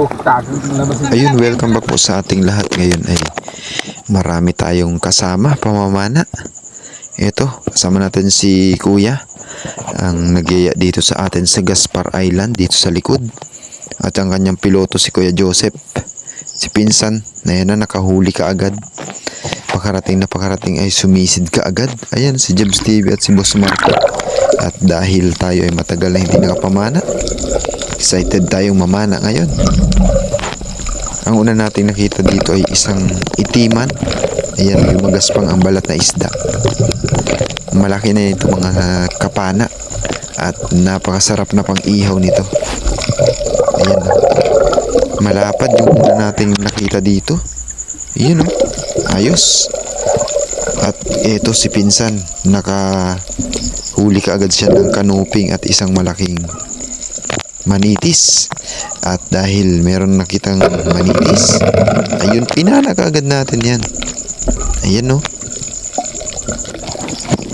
Ayun, welcome back po sa ating lahat. Ngayon ay marami tayong kasama, pamamana. Ito, kasama natin si Kuya, ang nagyaya dito sa atin sa Gaspar Island, dito sa likod. At ang kanyang piloto si Kuya Joseph, si Pinsan, na yan na nakahuli ka agad. Pakarating na pakarating ay sumisid ka agad. Ayan, si Jebs TV at si Boss Marco. At dahil tayo ay matagal na hindi nakapamana, excited tayong mamana ngayon. Ang una nating nakita dito ay isang itiman. Ayan, lumagaspang ang balat na isda. Malaki na ito mga kapana. At napakasarap na pang ihaw nito. Ayan. Malapad yung una nating nakita dito. Ayan o. Ayos. At ito si Pinsan. Nakahuli ka agad siya ng kanuping at isang malaking manitis. At dahil meron nakitang manitis, ayun, pinala agad natin yan. Ayan no.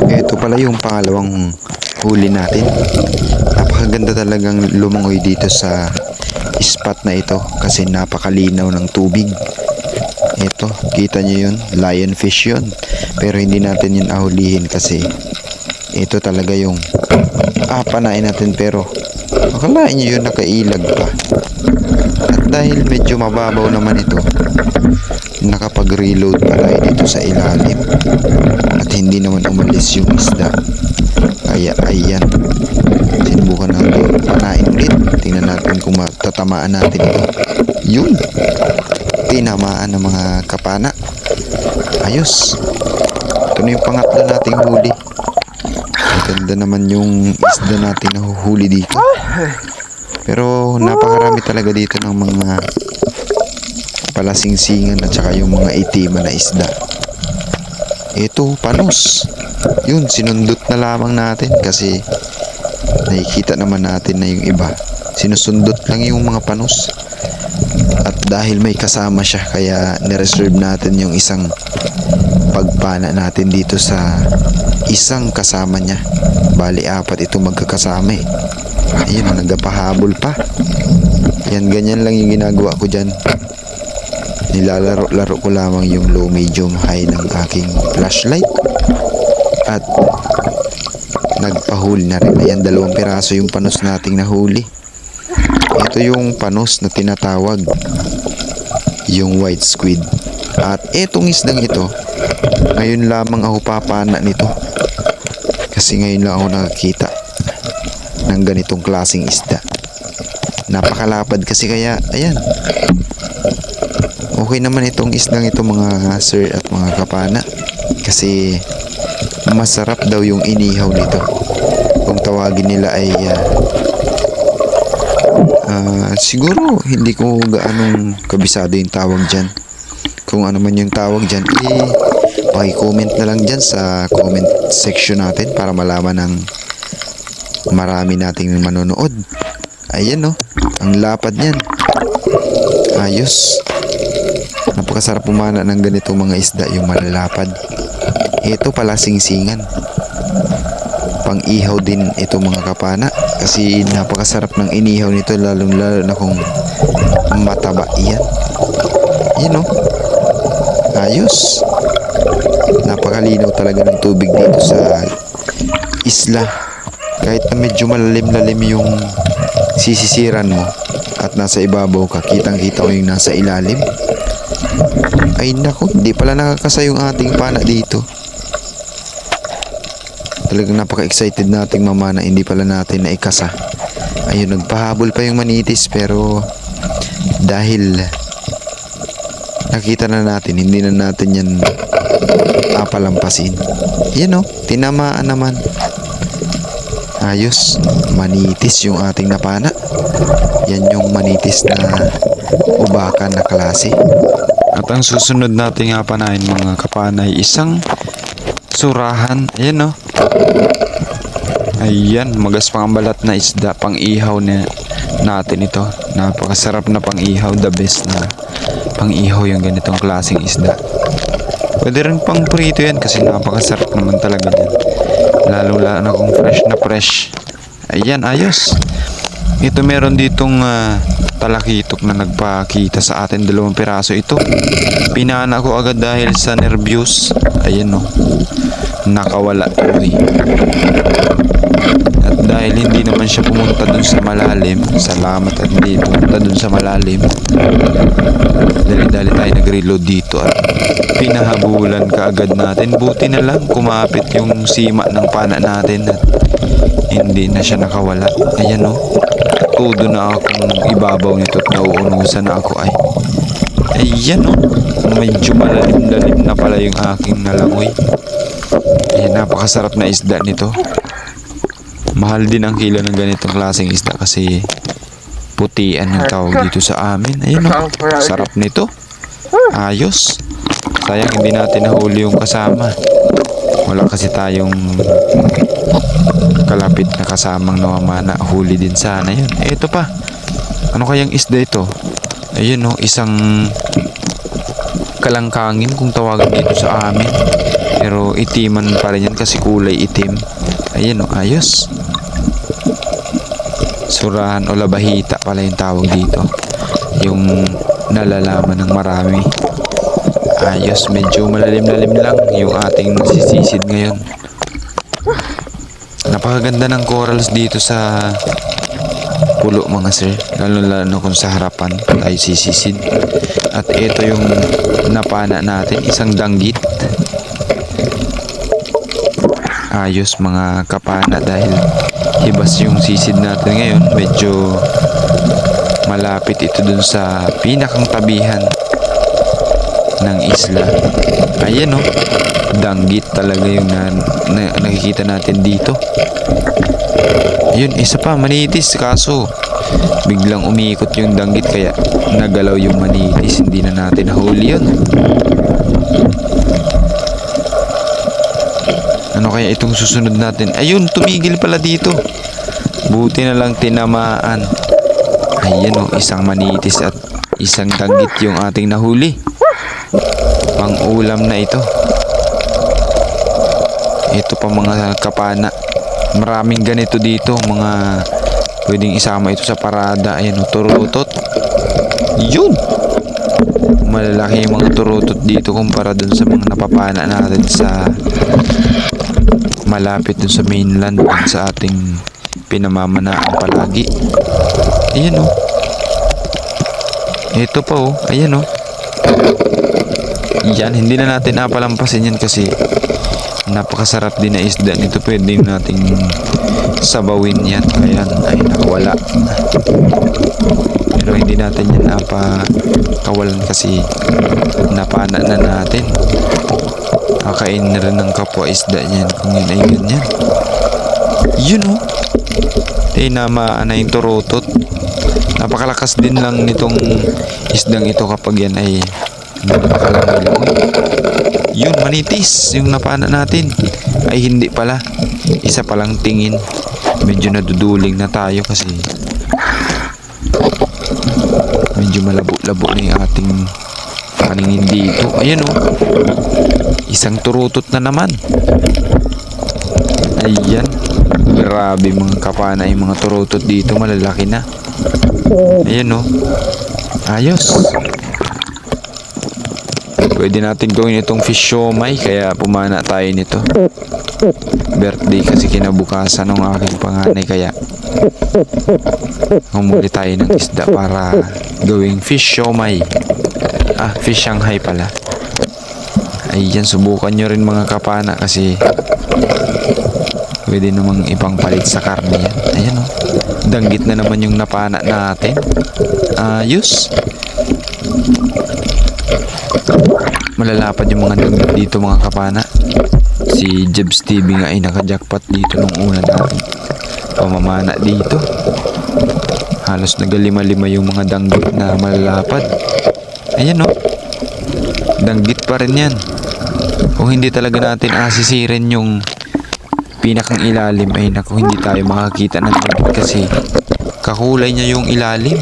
Ito pala yung pangalawang huli natin. Napakaganda talagang lumangoy dito sa spot na ito kasi napakalinaw ng tubig. Ito, kita nyo yun, lionfish yun. Pero hindi natin yun ahulihin kasi ito talaga yung apanain natin pero akalain nyo yun nakailag pa. At dahil medyo mababaw naman ito, nakapag-reload pa tayo dito sa ilalim. At hindi naman umalis yung isda. Kaya ayan, sinubukan natin panain ulit. Tingnan natin kung matatamaan natin ito. Yun, tinamaan ng mga kapana. Ayos. Ito na yung pangatlo nating huli. Maganda naman yung isda natin na huhuli dito. Pero napakarami talaga dito ng mga palasingsingan at saka yung mga itiman na isda. Ito, panos. Yun, sinundot na lamang natin kasi nakikita naman natin na yung iba. Sinusundot lang yung mga panos. At dahil may kasama siya, kaya nireserve natin yung isang pagpana natin dito sa isang kasama niya. Bali, apat ito magkakasama eh. Ayun, nagpahabol pa. Yan, ganyan lang yung ginagawa ko dyan. Nilalaro-laro ko lamang yung low, medium, high ng aking flashlight. At nagpahuli na rin. Ayan, dalawang piraso yung panos nating nahuli. Ito yung panos na tinatawag. Yung white squid. At etong isdang ito, ngayon lamang ako papana nito. Kasi ngayon lang ako nakakita ng ganitong klasing isda. Napakalapad kasi kaya, ayan. Okay naman itong isdang ito mga sir at mga kapana. Kasi masarap daw yung inihaw nito. Kung tawagin nila ay ah, ah, siguro hindi ko gaanong kabisado yung tawag dyan. Kung ano man yung tawag dyan, eh, paki-comment na lang dyan sa comment section natin para malaman ng marami nating manonood. Ayan no, ang lapad niyan. Ayos. Napakasarap pumana ng ganitong mga isda yung malalapad. Ito pala singsingan. Pang ihaw din ito mga kapana kasi napakasarap ng inihaw nito lalong lalo na kung mataba yan. Yan no. Ayos. Napakalinaw talaga ng tubig dito sa isla. Kahit na medyo malalim-lalim yung sisisiran mo at nasa ibabaw ka, kitang-kita ko yung nasa ilalim. Ay nako, hindi pala nakakasa yung ating pana dito. Talagang napaka-excited nating mama na hindi pala natin na ikasa. Ayun, nagpahabol pa yung manitis pero dahil nakita na natin, hindi na natin yan papalampasin. Yan o, tinamaan naman. Ayos, manitis yung ating napana. Yan yung manitis na ubakan na klase. At ang susunod nating hapanain mga kapanay, isang surahan. Ayan no. Ayan, magaspang ang balat na isda, pang ihaw na natin ito. Napakasarap na pang ihaw, the best na pang ihaw yung ganitong klaseng isda. Pwede rin pang prito yan kasi napakasarap naman talaga yan. Lalo lalo na kung fresh na fresh. Ayan, ayos. Ito meron ditong ah, talakitok na nagpakita sa atin dalawang piraso ito. Pinana ko agad dahil sa nervyos. Ayan no. Nakawala tuloy. Dahil hindi naman siya pumunta dun sa malalim, salamat at hindi pumunta dun sa malalim. Dali-dali tayo nag-reload dito at pinahabulan ka natin. Buti na lang kumapit yung sima ng pana natin at hindi na siya nakawala. Ayan o. Todo na akong ibabaw nito at nauunusan na ako ay. Ayan o. Medyo malalim-lalim na pala yung aking nalangoy. Ayan, napakasarap na isda nito. Mahal din ang kilo ng ganitong klaseng isda kasi putian ang tawag dito sa amin. Ayun o, sarap nito. Ayos. Sayang hindi natin nahuli yung kasama. Wala kasi tayong kalapit na kasamang namamana. Huli din sana yun. Eh, ito pa. Ano kayang isda ito? Ayun o, isang kalangkangin kung tawagan dito sa amin. Pero itiman pa rin yan kasi kulay itim. Ayun o, ayos. Surahan o labahita pala yung tawag dito. Yung nalalaman ng marami. Ayos, medyo malalim-lalim lang yung ating nasisisid ngayon. Napakaganda ng corals dito sa pulo mga sir. Lalo lalo kung sa harapan tayo sisisid. At ito yung napana natin, isang danggit. Ayos mga kapana dahil hibas yung sisid natin ngayon. Medyo malapit ito dun sa pinakang tabihan ng isla. Ayan o. Danggit talaga yung na, na- nakikita natin dito. Yun, isa pa, manitis. Kaso, biglang umiikot yung danggit kaya nagalaw yung manitis. Hindi na natin nahuli yun. Ano kaya itong susunod natin? Ayun, tumigil pala dito. Buti na lang tinamaan. Ayan o, isang manitis at isang danggit yung ating nahuli. Pang ulam na ito. Ito pa mga kapana. Maraming ganito dito. Mga pwedeng isama ito sa parada. Ayan o, turutot. Yun! Malalaki yung mga turutot dito kumpara dun sa mga napapana natin sa malapit dun sa mainland dun sa ating pinamamanaan palagi. Ayan o. Ito pa o. Ayan o. Yan, hindi na natin apalampasin yan kasi napakasarap din na isda nito. Pwede nating sabawin yan. Ayan, ay nakawala. Pero hindi natin yan napakawalan kasi napana na natin. Kakain na rin ng kapwa isda niyan kung yun ay ganyan. Yun o. Eh, namaan na yung turutot. Napakalakas din lang nitong isdang ito kapag yan ay napakalangoy-langoy. Yun, manitis. Yung napana natin. Ay, hindi pala. Isa palang tingin. Medyo naduduling na tayo kasi medyo malabo-labo na yung ating paningin dito. Ayan o. Isang turutot na naman. Ayan. Grabe mga kapana yung mga turutot dito. Malalaki na. Ayan o. Ayos. Pwede natin gawin itong fish siomay kaya pumana tayo nito. Birthday kasi kinabukasan ng aking panganay kaya humuli tayo ng isda para gawing fish siomay. Ah, fish Shanghai pala. Ayan, subukan nyo rin mga kapana kasi pwede namang ibang palit sa karne yan. Ayan o. Danggit na naman yung napana natin. Ayos. Malalapad yung mga danggit dito mga kapana. Si Jebs TV nga ay nakajackpot dito nung una natin. Pamamana dito. Halos nagalima-lima yung mga danggit na malalapad. Ayan o. Danggit pa rin yan. Kung hindi talaga natin asisirin yung pinakang ilalim ay naku hindi tayo makakita ng danggit kasi kakulay niya yung ilalim.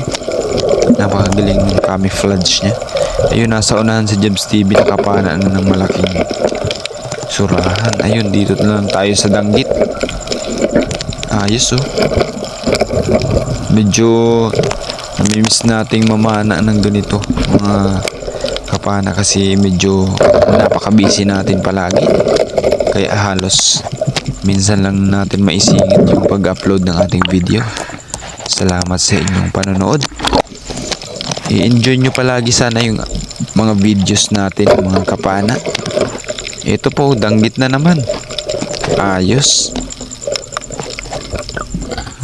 Napakagaling ng camouflage niya. Ayun, nasa unahan si Jebs TV nakapana na ng malaking surahan. Ayun, dito na lang tayo sa danggit. Ayos oh. medyo namimiss nating mamana ng ganito. Mga kapana kasi medyo napaka-busy natin palagi. Kaya halos minsan lang natin maisingit yung pag-upload ng ating video. Salamat sa inyong panonood. I-enjoy nyo palagi sana yung mga videos natin mga kapana. Ito po danggit na naman. Ayos.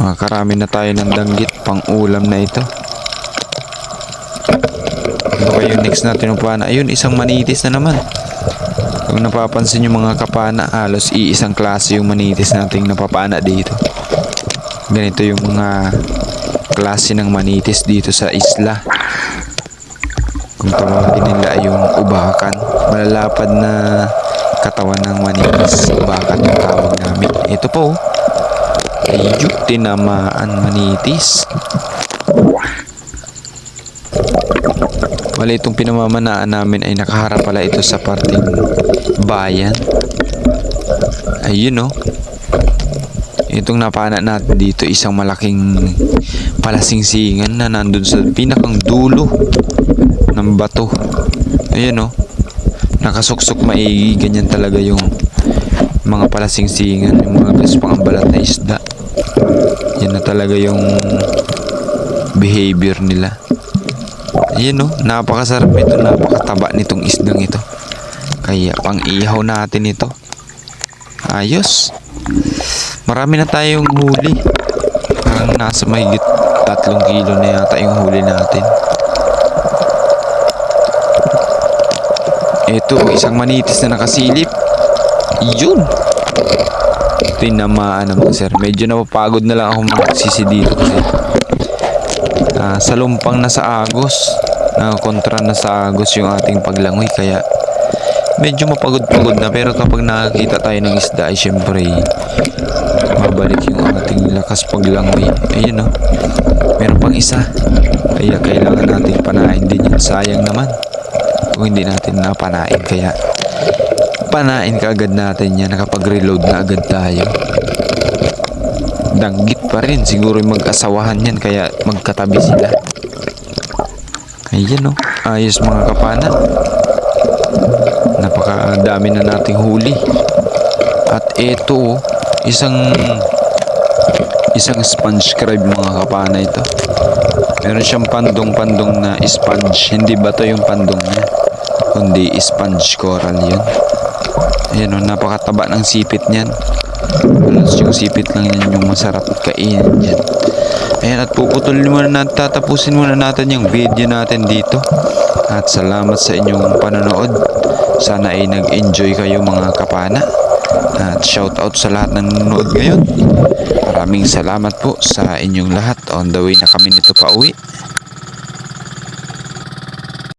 Makakarami na tayo ng danggit pang ulam na ito. Ba yung next natin ng pana? Ayun, isang manitis na naman. Kung napapansin yung mga kapana, halos iisang klase yung manitis nating napapana dito. Ganito yung mga klase ng manitis dito sa isla. Kung tawagin nila yung ubakan. Malalapad na katawan ng manitis. Ubakan yung tawag namin. Ito po, Ayun, tinamaan manitis. Wala itong pinamamanaan namin ay nakaharap pala ito sa parting bayan. Ayun oh. Itong napana natin dito isang malaking palasingsingan na nandun sa pinakang dulo ng bato. Ayun oh. Nakasuksok maigi. Ganyan talaga yung mga palasingsingan. Yung mga gaspang balat na isda. Yan na talaga yung behavior nila. Ayun oh, napakasarap ito, napakataba nitong isdang ito. Kaya pang ihaw natin ito. Ayos. Marami na tayong huli. Parang nasa mahigit tatlong kilo na yata yung huli natin. Ito, isang manitis na nakasilip. Yun. Tinamaan naman sir. Medyo napapagod na lang ako magsisi dito kasi ah, sa lumpang na sa Agos. Nakakontra na sa Agos yung ating paglangoy kaya medyo mapagod-pagod na pero kapag nakakita tayo ng isda ay syempre mabalik yung ating lakas paglangoy. Ayun oh. Meron pang isa. Kaya kailangan natin panain din yun. Sayang naman kung hindi natin napanain kaya panain ka agad natin yan nakapag-reload na agad tayo danggit pa rin. Siguro mag-asawahan yan kaya magkatabi sila. Ayan o ayos mga kapana. Napakadami na nating huli. At ito oh, isang isang sponge crab mga kapana ito. Meron siyang pandong-pandong na sponge. Hindi ba to yung pandong niya? Kundi sponge coral yun ayan o napakataba ng sipit niyan halos yung sipit lang yan yung masarap kainin dyan. Ayan at puputulin muna natin tatapusin muna natin yung video natin dito. At salamat sa inyong panonood. Sana ay nag-enjoy kayo mga kapana. At shout out sa lahat ng nanonood ngayon. Maraming salamat po sa inyong lahat. On the way na kami nito pa uwi